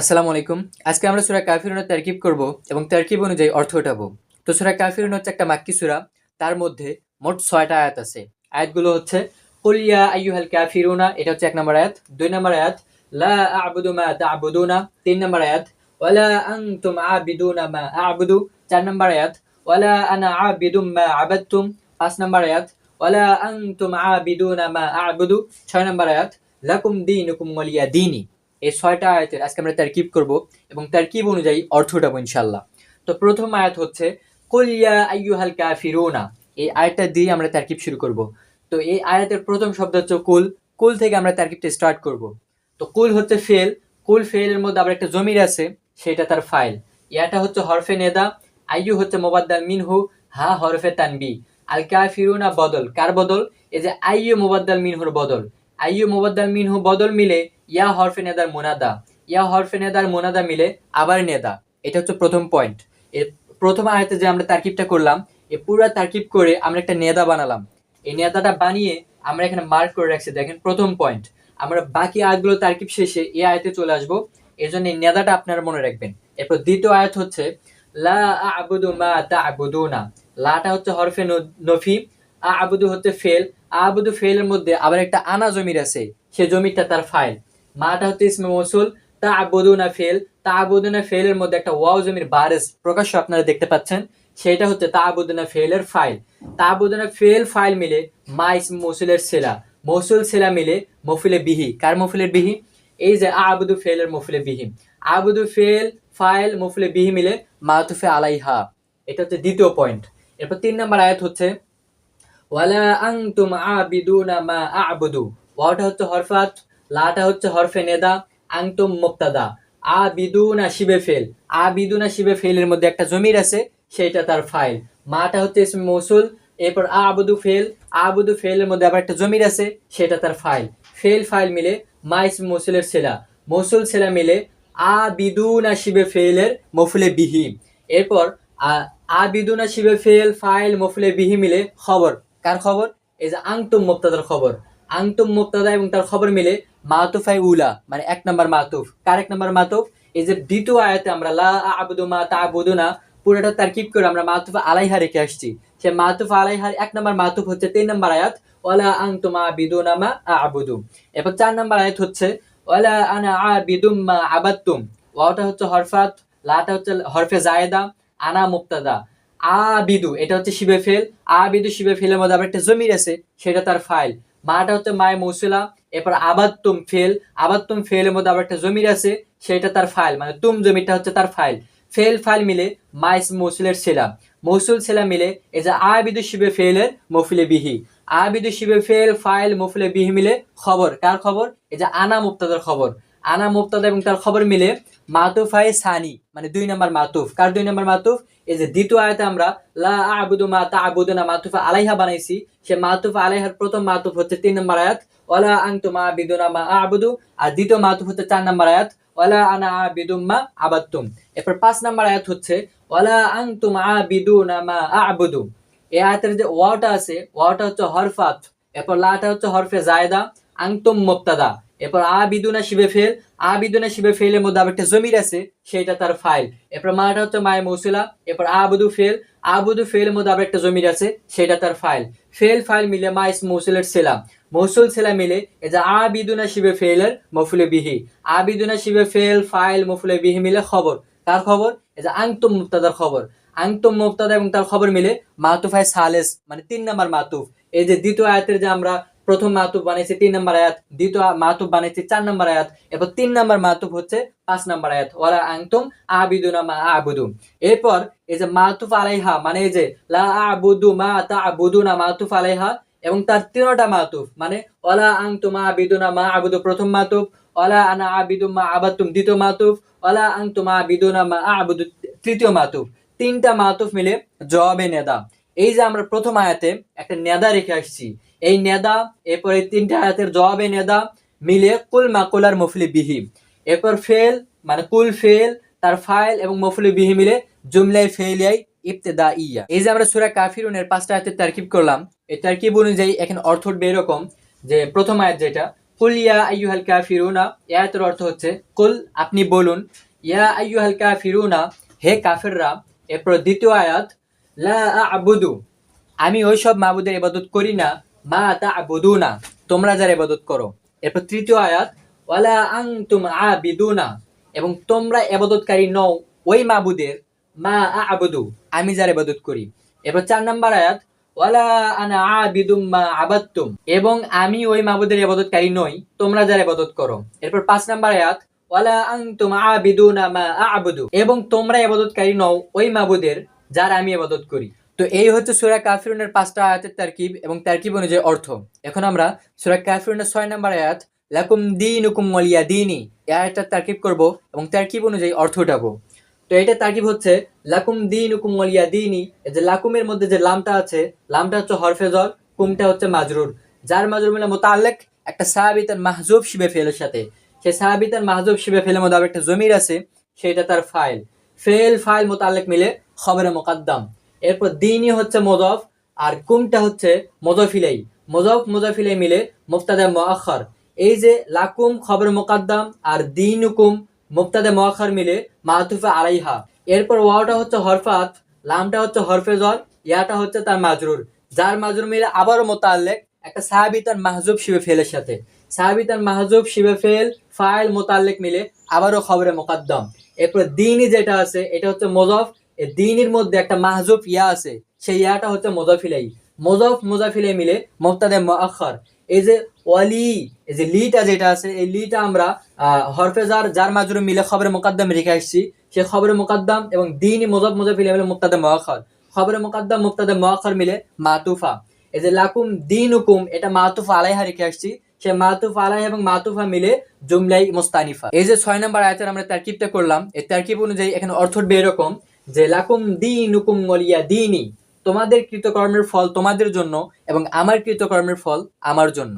আসসালামু আলাইকুম। আজকে আমরা সুরা কাফিরুনের তারকিব করব এবং তারকিব অনুযায়ী অর্থ উঠাবো। তো সুরা কাফিরুন হচ্ছে একটা মাক্কি সুরা, তার মধ্যে মোট ছয়টা আয়াত আছে। আয়াতগুলো হচ্ছে কুলিয়া আইয়ুহাল কাফিরুনা এটা হচ্ছে এক নম্বর আয়াত। দুই নম্বর আয়াত, লা আ'বুদু মা তিন নম্বর আয়াত, ওয়ালা মা আ'বুদু চার নম্বর আয়াত, ওয়ালা আনা আ'বিদুম মা আবাদতুম পাঁচ নম্বর আয়াত, ওয়ালা আনতুম আ'বিদুনা মা আ'বুদু ছয় নম্বর আয়াত, লাকুম দীনুকুম ওয়ালিয়া দীনি এই ছয়টা আয়াতের আজকে আমরা তারকিব করব এবং তারকিব অনুযায়ী অর্থটা ইনশাল্লাহ তো প্রথম আয়াত হচ্ছে কুলিয়া আইয়ুহাল কাফিরুনা। এই আয়াতটা দিয়ে আমরা তারকিব শুরু করব। তো এই আয়াতের প্রথম শব্দ হচ্ছে কুল। কুল থেকে আমরা তারকিবটা স্টার্ট করব। তো কুল হচ্ছে ফেল। কুল ফেলের মধ্যে আবার একটা জমির আছে, সেটা তার ফাইল। ইয়াটা হচ্ছে হরফে নেদা। আইয়ু হচ্ছে মোবাদ্দাল মিনহু। হা হরফে তানবি। আল কাফিরুনা বদল। কার বদল? এই যে আইয়ু মোবাদ্দাল মিনহুর বদল। আইয়ু মোবাদ্দাল মিনহু বদল মিলে ইয়া হরফে নেদার মোনাদা, ইয়া হরফে নেদার মোনাদা মিলে আবার নেদা। এটা হচ্ছে প্রথম পয়েন্ট এর প্রথম আয়াতে যে আমরা তারকিবটা করলাম এই পুরো তারকিব করে আমরা একটা নেদা বানালাম। এই নেদাটা বানিয়ে আমরা এখানে মার্ক করে রাখছি, দেখেন প্রথম পয়েন্ট আমরা বাকি আয়াতগুলো তারকিব শেষে এই আয়াতে চলে আসব। এই জন্য এই নেদাটা আপনারা মনে রাখবেন। এরপর দ্বিতীয় আয়াত হচ্ছে, লা আবুদু মা তা না লাটা হচ্ছে হরফে নফি, আবুদু হচ্ছে ফেল। আবুদু ফেলের মধ্যে আবার একটা আনা জমির আছে, সে জমিটা তার ফাইল। মাটা হচ্ছে ইসমে মৌসুল তা আবুদুনা ফেল তা আবুদুনা ফেলের মধ্যে একটা ওয়াও জমির বারেস প্রকাশ্য আপনারা দেখতে পাচ্ছেন, সেটা হচ্ছে তা আবুদুনা ফেলের ফাইল। তা আবুদুনা ফেল ফাইল মিলে মা ইসম মৌসুলের সেলা, মৌসুল সেলা মিলে মফিলে বিহি। কার মফিলের বিহি? এই যে আবুদু ফেলের মফিলে বিহি। আবুদু ফেল ফাইল মফিলে বিহি মিলে মাতুফে আলাইহা। এটা হচ্ছে দ্বিতীয় পয়েন্ট। এরপর তিন নম্বর আয়াত হচ্ছে, ওয়ালা আং আনতুম আবিদুনা মা আ'বুদু। ওয়াটা হচ্ছে হরফাত লাটা হচ্ছে হরফে নেদা, আংতুম মুক্তাদা। আবিদুনা শিবে ফেল। আবিদুনা শিবে ফেলের মধ্যে একটা জমির আছে, সেইটা তার ফাইল। মাটা হচ্ছে ইসমে মৌসুল, এরপর আ আবুদু ফেল। আবুদু ফেলের মধ্যে আবার একটা জমির আছে, সেটা তার ফাইল। ফেল ফাইল মিলে মা ইসমে মৌসুলের সেলা। মৌসুল সেলা মিলে আবিদুনা শিবে ফেলের মফুলে বিহি। এরপর আ- আবিদুনা শিবে ফেল ফাইল মফুলে বিহি মিলে খবর। কার খবর? এই যে আংতুম মুক্তাদার খবর। আংতুম মুক্তাদা এবং তার খবর মিলে মাতুফাই উলা মানে এক নম্বর মাতুফ। কার এক নম্বর মাতুফ? এই যে দ্বিতীয় আয়াতে আমরা লা আবুদু মা তা না পুরোটা তারকিব করে আমরা মাতুফা আলাইহা রেখে আসছি। সে মাতুফা আলাইহার এক নম্বর মাতুফ হচ্ছে তিন নম্বর আয়াত, ওয়ালা আংতুম আবিদুনা মা আবুদু। এরপর চার নম্বর আয়াত হচ্ছে, ওয়ালা আনা আবিদুম মা আবাত্তুম ওয়াটা হচ্ছে হরফাত, লাটা হচ্ছে হরফে জায়েদা, আনা মুক্তাদা আবিদু, এটা হচ্ছে শিবে ফেল। আবিদু শিবে ফেলের মধ্যে আবার একটা জমির আছে, সেটা তার ফাইল। মাটা হচ্ছে মায় মৌসুলা, এরপর আবাত্তুম ফেল আবাত্তুম ফেলের মধ্যে আবার একটা জমির আছে সেটা তার ফাইল মানে তুম জমিটা হচ্ছে তার ফাইল। ফেল ফাইল মিলে মাইস মৌসুলের সেলা। মৌসুল সেলা মিলে এই যে আবিদু শিবে ফেলের মফিলে বিহি। আবিদু শিবে ফেল, ফাইল মফিলে বিহি মিলে খবর। কার খবর? এই যে আনা মুক্তাদার খবর। আনা মুক্তাদা এবং তার খবর মিলে মাতুফাই সানি মানে দুই নম্বর মাতুফ। কার দুই নম্বর মাতুফ? এই যে দ্বিতীয় আয়াতে আমরা, লা আবুদু মা তা না মাতুফা আলাইহা বানাইছি। সে মাতুফা আলাইহার প্রথম মাতুফ হচ্ছে তিন নম্বর আয়াত ওলা ওয়ালা আনতুমা আবিদুনা মা আবুদু আর দ্বিতীয় মাতুফ হচ্ছে চার নম্বর আয়াত, ওয়ালা আনা আবিদুম মা আবাত্তুম এরপর পাঁচ নম্বর আয়াত হচ্ছে, ওয়ালা আনতুম আবিদুনা মা আবুদু এই আয়াতের যে ওয়াটা আছে, ওয়াটা হচ্ছে হরফাত, এরপর লাটা হচ্ছে হরফে জায়দা আংতুম মুক্তাদা এরপর আবিদুনা শিবে ফেল আবিদুনা শিবে ফেলের মধ্যে আবার একটা জমির আছে সেটা তার ফাইল। এরপর মাটা হচ্ছে মায় মৌসুলা, এরপর আবুদু ফেল আবুদু ফেলের মধ্যে আবার একটা জমির আছে সেটা তার ফাইল। ফেল ফাইল মিলে মা ইস মৌসুলের সেলা। মৌসুল সেলা মিলে এই যে আবিদুনা শিবে ফেলের মফুলে বিহি। আবিদুনা শিবে ফেল, ফাইল, মফুলে বিহি মিলে খবর। কার খবর? এই যে আংতুম মুক্তাদার খবর। আংতুম মুক্তাদা এবং তার খবর মিলে মাতুফাই সালেস মানে তিন নাম্বার মাতুফ। এই যে দ্বিতীয় আয়াতের যে আমরা প্রথম মাতুব বানিয়েছে তিন নম্বর আয়াত, দ্বিতীয় মাতুব বানাইছি চার নম্বর আয়াত, এরপর তিন নম্বর মাতুব হচ্ছে পাঁচ নম্বর আয়াত ওরা আংতুম আবিদু আবিদুনা মা আবুদু এরপর এই যে মাহাতুফ আলাইহা মানে এই যে লা আবুদু মা তা আবুদুনা মাহাতুফ আলাইহা, এবং তার তিনটা মাতুফ মানে ওলা আংতুম আবিদুনা মা আবুদু প্রথম মাতুফ ওলা আনা আবিদু মা আবাতুম দ্বিতীয় মাতুফ ওলা আংতুম আবিদুনা মা আবুদু তৃতীয় মাতুফ। তিনটা মাতুফ মিলে জবাবে নেদা। এই যে আমরা প্রথম আয়াতে একটা নেদা রেখে আসছি এই নেদা, এরপরে তিনটা আয়াতের জবাবে নেদা মিলে কুল মাকুলার মফলি বিহি। এরপর ফেল মানে কুল ফেল, তার ফাইল এবং মফলি বিহি মিলে জুমলাই ফেলিয়াই ইবতেদা ইয়া এই যে আমরা সুরা কাফিরুনের পাঁচটা আয়াতের তারকিব করলাম, এই তারকিব অনুযায়ী এখানে অর্থ উঠবে এরকম যে প্রথম আয়াত যেটা, কুল ইয়া আইয়ুহাল কাফিরুনা, এই আয়াতের অর্থ হচ্ছে, কুল আপনি বলুন, ইয়া আইয়ুহাল কাফিরুনা, হে কাফেররা, এরপর দ্বিতীয় আয়াত, লা আবুদু, আমি ওই সব মাবুদের ইবাদত করি না মা তা তোমরা যার ইবাদত করো। এরপর তৃতীয় আয়াত, ওয়ালা আং তুম আবিদুনা, এবং তোমরা এবাদতকারী নও ওই মাবুদের, মা আবুদু, আমি যার ইবাদত করি। এরপর চার নাম্বার আয়াত, ওয়ালা আনা আবিদুম মা আবাদতুম, এবং আমি ওই মাবুদের ইবাদতকারী নই, তোমরা যার ইবাদত করো। এরপর পাঁচ নাম্বার আয়াত, ওয়ালা আং আনতুম আবিদুনা মা আবুদু, এবং তোমরা ইবাদতকারী নও ওই মাবুদের, যার আমি ইবাদত করি। তো এই হচ্ছে সূরা কাফিরুনের পাঁচটা আয়াতের তারকিব এবং তারকিব অনুযায়ী অর্থ। এখন আমরা সূরা কাফিরুনের ছয় নম্বর আয়াত, লাকুম দীনুকুম ওয়ালিয়া দীনি এই আয়াতটার তারকিব করব এবং তারকিব অনুযায়ী অর্থ উঠাবো। তো এটা তারকিব হচ্ছে, লাকুম দীনুকুম ওয়ালিয়া দীনি এই যে লাকুমের মধ্যে যে লামটা আছে, লামটা হচ্ছে হরফেজর কুমটা হচ্ছে মাজরুর। যার মাজরুর মিলে মোতাল্লেক, একটা সাহাবিতার মাহজুব শিবে ফেলের সাথে। সেই সাহাবিতার মাহজুব শিবে ফেলের মধ্যে আবার একটা জমির আছে সেটা তার ফাইল। ফেল, ফাইল, মোতাল্লেক মিলে খবরে মোকাদ্দাম। এরপর দিনই হচ্ছে মজফ, আর কুমটা হচ্ছে মজফিলাই। মজফ, মজফিলাই মিলে মুফতাদা মোয়াক্ষর এই যে লাকুম খবর মোকাদ্দাম আর দিনুকুম মুফতাদা মোয়াক্ষর মিলে মাহতুফা আলাইহা। এরপর ওয়াওটা হচ্ছে হরফাত, লামটা হচ্ছে হরফে জর ইয়াটা হচ্ছে তার মাজরুর। যার মাজরুর মিলে আবারও মোতাল্লেক একটা সাহাবি তার মাহজুব শিবে ফেলের সাথে। সাহাবি তার মাহজুব শিবে ফেল, ফাইল মোতাল্লেক মিলে আবারও খবরে মোকাদ্দম। এরপর দিনই যেটা আছে, এটা হচ্ছে মজফ দিনের মধ্যে একটা মাহজুব ইয়া আছে সেই ইয়াটা হচ্ছে মোজাফিলাই। মোজফ মোজাফিলাই মিলে মোক্তাদে মুআক্ষর এই যে ওয়ালি এই যে লিটা যেটা আছে এই লিটা আমরা আহ, হরফে যার মাজরুর মিলে খবরে মোকাদ্দম রেখে আসছি। সে খবরে মোকাদ্দম এবং দিনই মোজফ মোজাফিলাই মিলে মুক্তাদে মুআক্ষর খবরে মোকাদ্দম মুক্তাদে মুআক্ষর মিলে মাতুফা। এই যে লাকুম দিন হুকুম এটা মাতুফা আলাইহা রেখে আসছি। সে মাতুফা আলাইহা এবং মাতুফা মিলে জুমলাই মুস্তানিফা। এই যে ছয় নম্বর আয়াতের আমরা তারকিবটা করলাম। এই তারকিব অনুযায়ী এখানে অর্থ উঠবে এরকম যে লাকুম দিন হুকুম মলিয়া দিনই তোমাদের কৃতকর্মের ফল তোমাদের জন্য এবং আমার কৃতকর্মের ফল আমার জন্য।